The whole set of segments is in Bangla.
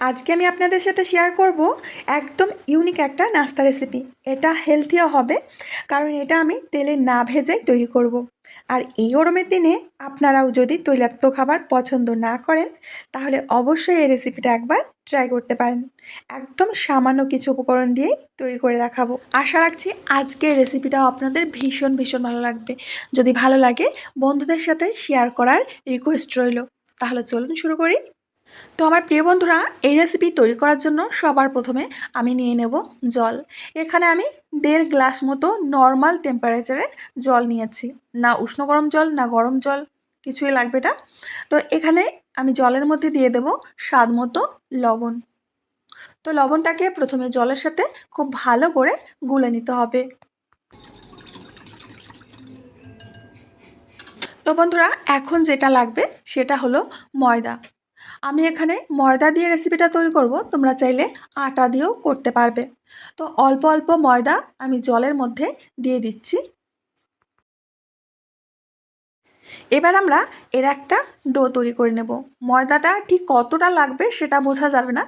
আজকে আমি আপনাদের সাথে শেয়ার করব একদম ইউনিক একটা নাস্তা রেসিপি এটা হেলথিও হবে, কারণ এটা আমি তেলে না ভেজেই তৈরি করব। আর এই গরমের দিনে আপনারাও যদি তৈলাক্ত খাবার পছন্দ না করেন, তাহলে অবশ্যই এই রেসিপিটা একবার ট্রাই করতে পারেন। একদম সামান্য কিছু উপকরণ দিয়েই তৈরি করে দেখাবো। আশা রাখছি আজকের রেসিপিটাও আপনাদের ভীষণ ভীষণ ভালো লাগবে। যদি ভালো লাগে, বন্ধুদের সাথে শেয়ার করার রিকোয়েস্ট রইল। তাহলে চলুন শুরু করি। তো আমার প্রিয় বন্ধুরা, এই রেসিপি তৈরি করার জন্য সবার প্রথমে আমি নিয়ে নেব জল। এখানে আমি দেড় গ্লাস মতো নর্মাল টেম্পারেচারে জল নিয়েছি। না উষ্ণ গরম জল, না গরম জল, কিছুই লাগবে এটা তো এখানে আমি জলের মধ্যে দিয়ে দেব স্বাদ মতো লবণ। তো লবণটাকে প্রথমে জলের সাথে খুব ভালো করে গুলে নিতে হবে। তো বন্ধুরা, এখন যেটা লাগবে সেটা হলো ময়দা। আমি এখানে ময়দা দিয়ে রেসিপিটা তৈরি করব। তোমরা চাইলে আটা দিয়েও করতে পারবে। তো অল্প অল্প ময়দা আমি জলের মধ্যে দিয়ে দিচ্ছি। এবার আমরা এর একটা ডো তৈরি করে নেব। ময়দাটা ঠিক কতটা লাগবে সেটা বোঝা যাবে না।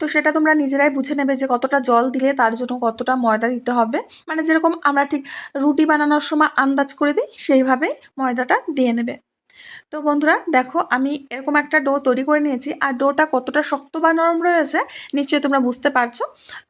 তো সেটা তোমরা নিজেরাই বুঝে নেবে যে কতটা জল দিলে তার জন্য কতটা ময়দা দিতে হবে। মানে যেরকম আমরা ঠিক রুটি বানানোর সময় আন্দাজ করে দিই, সেইভাবেই ময়দাটা দিয়ে নেবে। তো বন্ধুরা, দেখো আমি এরকম একটা ডো তৈরি করে নিয়েছি। আর ডোটা কতটা শক্ত বা নরম রয়েছে নিশ্চয়ই তোমরা বুঝতে পারছ।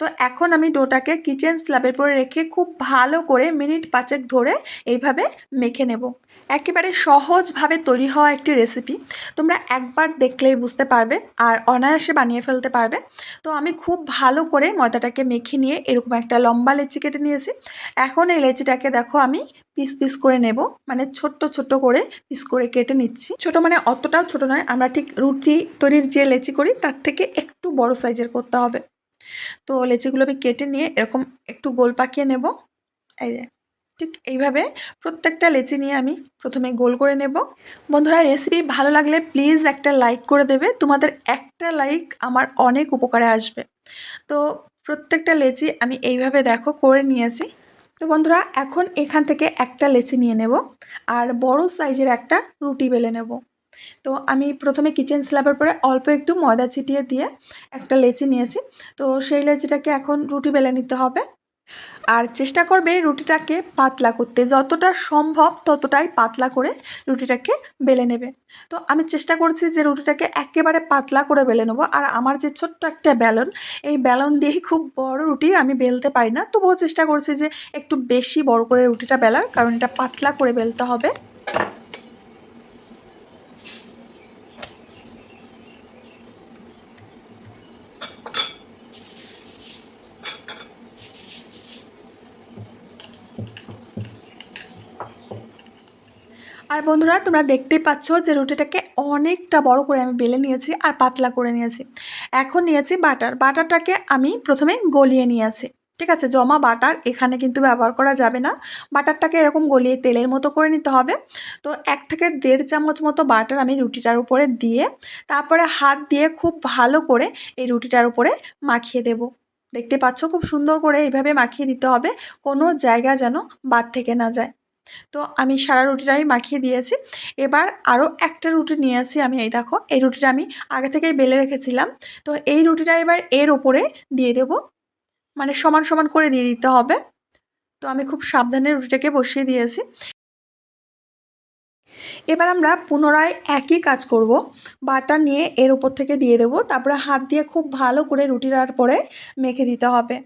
তো এখন আমি ডোটাকে কিচেন স্ল্যাবের পরে রেখে খুব ভালো করে মিনিট পাঁচেক ধরে এইভাবে মেখে নেব। একেবারে সহজভাবে তৈরি হওয়া একটি রেসিপি। তোমরা একবার দেখলেই বুঝতে পারবে আর অনায়াসে বানিয়ে ফেলতে পারবে। তো আমি খুব ভালো করে ময়দাটাকে মেখে নিয়ে এরকম একটা লম্বা লেচি কেটে নিয়েছি। এখন এই লেচিটাকে দেখো আমি পিস পিস করে নেব। মানে ছোট্ট ছোট্ট করে পিস করে কেটে নিচ্ছি। ছোট মানে অতটাও ছোট নয়। আমরা ঠিক রুটি তৈরির যে লেচি করি, তার থেকে একটু বড় সাইজের করতে হবে। তো লেচিগুলো আমি কেটে নিয়ে এরকম একটু গোল পাকিয়ে নেব। এই যে, ঠিক এইভাবে প্রত্যেকটা লেচি নিয়ে আমি প্রথমে গোল করে নেব। বন্ধুরা রেসিপি ভালো লাগলে প্লিজ একটা লাইক করে দেবে। তোমাদের একটা লাইক আমার অনেক উপকারে আসবে। তো প্রত্যেকটা লেচি আমি এইভাবে দেখো করে নিয়েছি। তো বন্ধুরা, এখন এখান থেকে একটা লেচি নিয়ে নেব আর বড় সাইজের একটা রুটি বেলে নেব। তো আমি প্রথমে কিচেন স্ল্যাবের পরে অল্প একটু ময়দা ছিটিয়ে দিয়ে একটা লেচি নিয়েছি। তো সেই লেচিটাকে এখন রুটি বেলে নিতে হবে। আর চেষ্টা করবে রুটিটাকে পাতলা করতে। যতটা সম্ভব ততটাই পাতলা করে রুটিটাকে বেলে নেবে। তো আমি চেষ্টা করছি যে রুটিটাকে একেবারে পাতলা করে বেলে নেব। আর আমার যে ছোট্ট একটা বেলন এই ব্যালন দিয়েই খুব বড় রুটি আমি বেলতে পারি না। তবুও চেষ্টা করছি যে একটু বেশি বড় করে রুটিটা বেলার, কারণ এটা পাতলা করে বেলতে হবে। আর বন্ধুরা, তোমরা দেখতেই পাচ্ছ যে রুটিটাকে অনেকটা বড় করে আমি বেলে নিয়েছি আর পাতলা করে নিয়েছি। এখন নিয়েছি বাটার। বাটারটাকে আমি প্রথমে গলিয়ে নিয়েছি। ঠিক আছে, জমা বাটার এখানে কিন্তু ব্যবহার করা যাবে না। বাটারটাকে এরকম গলিয়ে তেলের মতো করে নিতে হবে। তো এক থেকে দেড় চামচ মতো বাটার আমি রুটিটার উপরে দিয়ে, তারপরে হাত দিয়ে খুব ভালো করে এই রুটিটার উপরে মাখিয়ে দেব। দেখতে পাচ্ছ, খুব সুন্দর করে এইভাবে মাখিয়ে দিতে হবে। কোনো জায়গা যেন বাদ থেকে না যায়। তো আমি সারা রুটিটাই মাখিয়ে দিয়েছি। এবার আরও একটা রুটি নিয়েছি আমি, এই দেখো, এই রুটিটা আমি আগে থেকেই বেলে রেখেছিলাম। তো এই রুটিটা এবার এর ওপরে দিয়ে দেব। মানে সমান সমান করে দিয়ে দিতে হবে। তো আমি খুব সাবধানে রুটিটাকে বসিয়ে দিয়েছি। এবার আমরা পুনরায় একই কাজ করব। বাটা নিয়ে এর উপর থেকে দিয়ে দেব। তারপরে হাত দিয়ে খুব ভালো করে রুটিটার পরে মেখে দিতে হবে।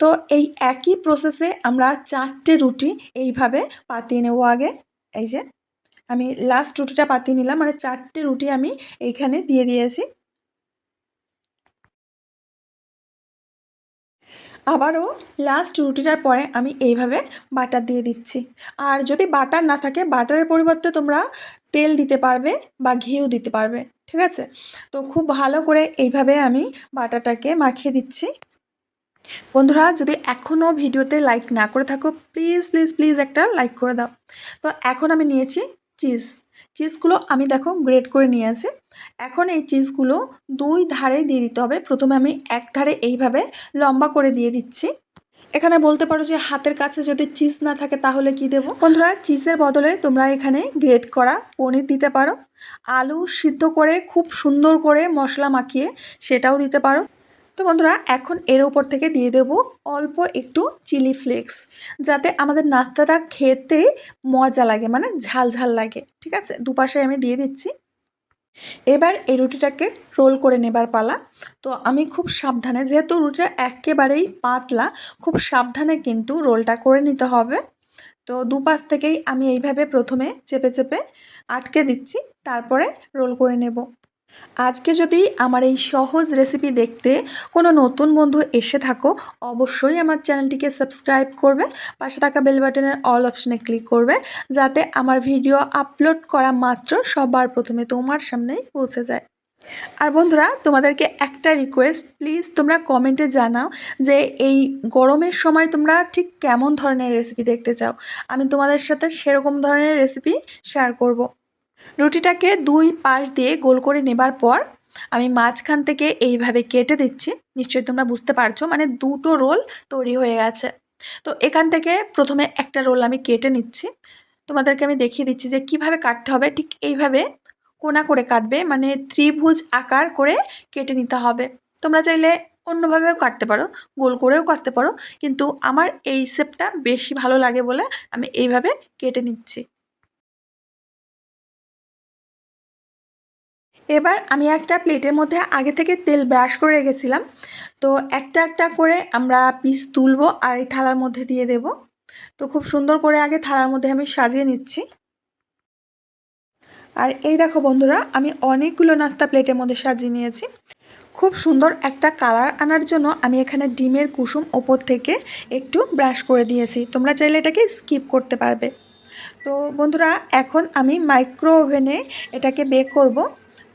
তো এই একই প্রসেসে আমরা চারটে রুটি এইভাবে পাতিয়ে নেব আগে। এই যে, আমি লাস্ট রুটিটা পাতিয়ে নিলাম মানে চারটে রুটি আমি এইখানে দিয়ে দিয়েছি। আবারও লাস্ট রুটিটার পরে আমি এইভাবে বাটার দিয়ে দিচ্ছি। আর যদি বাটার না থাকে, বাটারের পরিবর্তে তোমরা তেল দিতে পারবে বা ঘিও দিতে পারবে, ঠিক আছে? তো খুব ভালো করে এইভাবে আমি বাটারটাকে মাখিয়ে দিচ্ছি। বন্ধুরা, যদি এখনও ভিডিওতে লাইক না করে থাকো প্লিজ প্লিজ প্লিজ একটা লাইক করে দাও। তো এখন আমি নিয়েছি চিজ চিজগুলো আমি দেখো গ্রেড করে নিয়েছি এখন এই চিজগুলো দুই ধারে দিয়ে দিতে হবে। প্রথমে আমি এক ধারে এইভাবে লম্বা করে দিয়ে দিচ্ছি। এখানে বলতে পারো যে হাতের কাছে যদি চিজ না থাকে, তাহলে কি দেবো? বন্ধুরা চিজের বদলে তোমরা এখানে গ্রেট করা পনির দিতে পারো। আলু সিদ্ধ করে, খুব সুন্দর করে মশলা মাখিয়ে সেটাও দিতে পারো। তো বন্ধুরা, এখন এর উপর থেকে দিয়ে দেব অল্প একটু চিলি ফ্লেক্স, যাতে আমাদের নাস্তাটা খেতে মজা লাগে মানে ঝাল ঝাল লাগে, ঠিক আছে? দুপাশে আমি দিয়ে দিচ্ছি। এবার এই রুটিটাকে রোল করে নেবার পালা। তো আমি খুব সাবধানে, যেহেতু রুটিটা একেবারেই পাতলা, খুব সাবধানে কিন্তু রোলটা করে নিতে হবে। তো দুপাশ থেকেই আমি এইভাবে প্রথমে চেপে চেপে আটকে দিচ্ছি, তারপরে রোল করে নেব। আজকে যদি আমার এই সহজ রেসিপি দেখতে কোনো নতুন বন্ধু এসে থাকো, অবশ্যই আমার চ্যানেলটিকে সাবস্ক্রাইব করবে, পাশে থাকা বেল বাটনের অল অপশনে ক্লিক করবে, যাতে আমার ভিডিও আপলোড করা মাত্র সবার প্রথমে তোমার সামনেই পৌঁছে যায় আর বন্ধুরা, তোমাদেরকে একটা রিকোয়েস্ট প্লিজ তোমরা কমেন্টে জানাও যে এই গরমের সময় তোমরা ঠিক কেমন ধরনের রেসিপি দেখতে চাও আমি তোমাদের সাথে সেরকম ধরনের রেসিপি শেয়ার করব। রুটিটাকে দুই পাশ দিয়ে গোল করে নেবার পর আমি মাঝখান থেকে এইভাবে কেটে দিচ্ছি। নিশ্চয়ই তোমরা বুঝতে পারছ মানে দুটো রোল তৈরি হয়ে গেছে। তো এখান থেকে প্রথমে একটা রোল আমি কেটে নিচ্ছি। তোমাদেরকে আমি দেখিয়ে দিচ্ছি যে কীভাবে কাটতে হবে। ঠিক এইভাবে কোনা করে কাটবে মানে ত্রিভুজ আকার করে কেটে নিতে হবে। তোমরা চাইলে অন্যভাবেও কাটতে পারো, গোল করেও কাটতে পারো। কিন্তু আমার এই শেপটা বেশি ভালো লাগে বলে আমি এইভাবে কেটে নিচ্ছি। এবার আমি একটা প্লেটের মধ্যে আগে থেকে তেল ব্রাশ করে রেখেছিলাম। তো একটা একটা করে আমরা পিস তুলবো আর এই থালার মধ্যে দিয়ে দেব। তো খুব সুন্দর করে আগে থালার মধ্যে আমি সাজিয়ে নিচ্ছি। আর এই দেখো বন্ধুরা, আমি অনেকগুলো নাস্তা প্লেটের মধ্যে সাজিয়ে নিয়েছি। খুব সুন্দর একটা কালার আনার জন্য আমি এখানে ডিমের কুসুম ওপর থেকে একটু ব্রাশ করে দিয়েছি। তোমরা চাইলে এটাকে স্কিপ করতে পারবে। তো বন্ধুরা, এখন আমি মাইক্রো ওভেনে এটাকে বেক করব।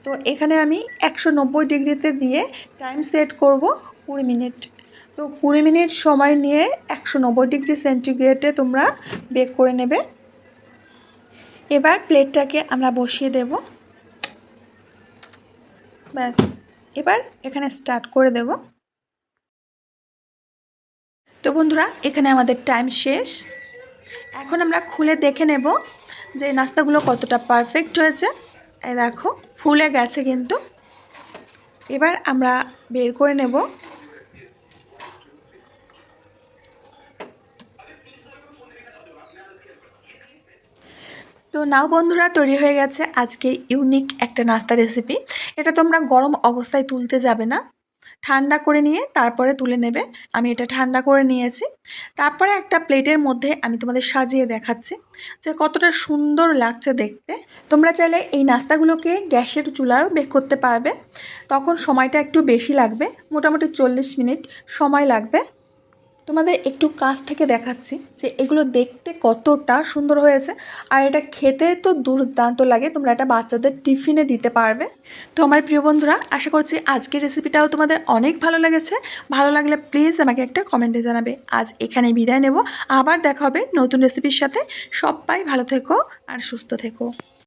তো এখানে আমি একশো নব্বই ডিগ্রিতে দিয়ে টাইম সেট করব কুড়ি মিনিট। তো কুড়ি মিনিট সময় নিয়ে একশো নব্বই ডিগ্রি সেন্টিগ্রেডে তোমরা বেক করে নেবে। এবার প্লেটটাকে আমরা বসিয়ে দেব। ব্যাস, এবার এখানে স্টার্ট করে দেব। তো বন্ধুরা, এখানে আমাদের টাইম শেষ। এখন আমরা খুলে দেখে নেব যে নাস্তাগুলো কতটা পারফেক্ট হয়েছে। দেখো, ফুলে গেছে কিন্তু। এবার আমরা বের করে নেব। তো নাও বন্ধুরা, তৈরি হয়ে গেছে আজকে ইউনিক একটা নাস্তা রেসিপি এটা তোমরা গরম অবস্থায় তুলতে যাবে না। ঠান্ডা করে নিয়ে তারপরে তুলে নেবে। আমি এটা ঠান্ডা করে নিয়েছি। তারপরে একটা প্লেটের মধ্যে আমি তোমাদের সাজিয়ে দেখাচ্ছি যে কতটা সুন্দর লাগছে দেখতে। তোমরা চাইলে এই নাস্তাগুলোকে গ্যাসের চুলায়ও বেক করতে পারবে। তখন সময়টা একটু বেশি লাগবে। মোটামুটি চল্লিশ মিনিট সময় লাগবে। তোমাদের একটু কাছ থেকে দেখাচ্ছি যে এগুলো দেখতে কতটা সুন্দর হয়েছে। আর এটা খেতে তো দুর্দান্ত লাগে, তোমরা এটা বাচ্চাদের টিফিনে দিতে পারবে। তো আমার প্রিয় বন্ধুরা, আশা করছি আজকের রেসিপিটাও তোমাদের অনেক ভালো লেগেছে। ভালো লাগলে প্লিজ আমাকে একটা কমেন্টে জানাবে। আজ এখানে বিদায় নেব। আবার দেখা হবে নতুন রেসিপির সাথে। সবাই ভালো থেকো আর সুস্থ থেকো।